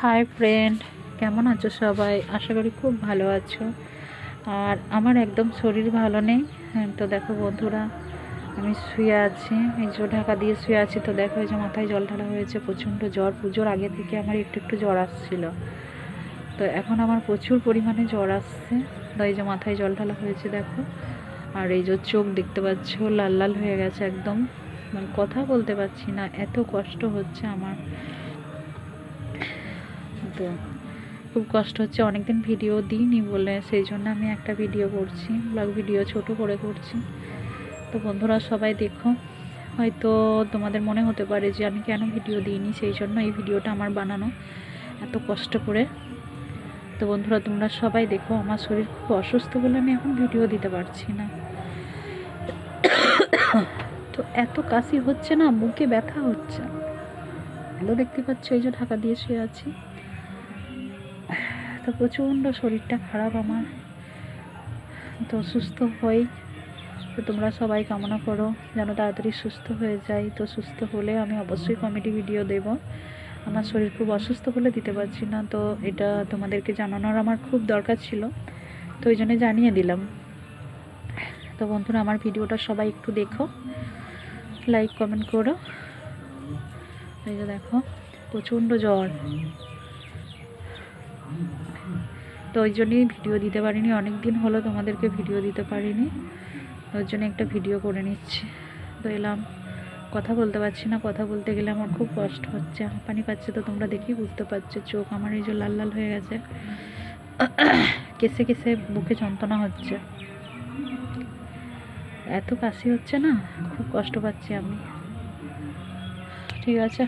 Hi friend কেমন আছো সবাই? আশা করি খুব ভালো আছো। আর আমার একদম শরীর ভালো নেই। হ্যাঁ, তো দেখো বন্ধুরা আমি শুয়ে আছি। এই যে ঢাকা দিয়ে শুয়ে আছি তো দেখো এই যে মাথায় জল ঢালা হয়েছে প্রচণ্ড জ্বর। পুজোর আগে থেকে আমার একটু একটু জ্বর আসছিল। তো এখন আমার প্রচুর পরিমাণে জ্বর আসছে। তো এই যে মাথায় জল ঢালা হয়েছে দেখো। আর এই যে চোখ দেখতে পাচ্ছ লাল লাল হয়ে গেছে একদম। মানে কথা বলতে পারছি না এত কষ্ট হচ্ছে আমার। তো খুব কষ্ট হচ্ছে। অনেকদিন ভিডিও দিইনি বলে, সেই জন্য আমি একটা ভিডিও করছি ব্লগ ভিডিও ছোট করে করছি। তো বন্ধুরা, সবাই দেখো। হয়তো তোমাদের মনে হতে পারে যে আমি কেন ভিডিও দিইনি, সেই জন্য এই ভিডিওটা আমার বানানো এত কষ্ট করে। তো বন্ধুরা, তোমরা সবাই দেখো, আমার শরীর খুব অসুস্থ বলে আমি এখন ভিডিও দিতে পারছি না। তো এত কাশি হচ্ছে না, মুখে ব্যথা হচ্ছে। ভালো দেখতে পাচ্ছ, এই যে ঢাকা দিয়ে শুয়ে আছি। তো প্রচণ্ড শরীরটা খারাপ আমার। তো সুস্থ হই। তো তোমরা সবাই কামনা করো, যেন তাড়াতাড়ি সুস্থ হয়ে যাই। তো সুস্থ হলে আমি অবশ্যই কমেডি ভিডিও দেব। আমার শরীর খুব অসুস্থ বলে দিতে পারছি না। তো এটা তোমাদেরকে জানানোর আমার খুব দরকার ছিল। তো ওই জন্য জানিয়ে দিলাম। তো বন্ধুরা, আমার ভিডিওটা সবাই একটু দেখো। লাইক কমেন্ট করো। এই যে দেখো, প্রচণ্ড জ্বর। তো ওই জন্যই ভিডিও দিতে পারিনি। অনেক দিন হলো তোমাদেরকে ভিডিও দিতে পারিনি। ওর জন্য একটা ভিডিও করে নিচ্ছি। তো এলাম। কথা বলতে পারছি না। কথা বলতে গেলে আমার খুব কষ্ট হচ্ছে। হাঁপানি পাচ্ছে তো তোমরা দেখি বুঝতে পারছ। চোখ আমার এই যে লাল লাল হয়ে গেছে। কেসে কেসে বুকে যন্ত্রণা হচ্ছে। এত কাশি হচ্ছে না? খুব কষ্ট পাচ্ছি আমি। ঠিক আছে।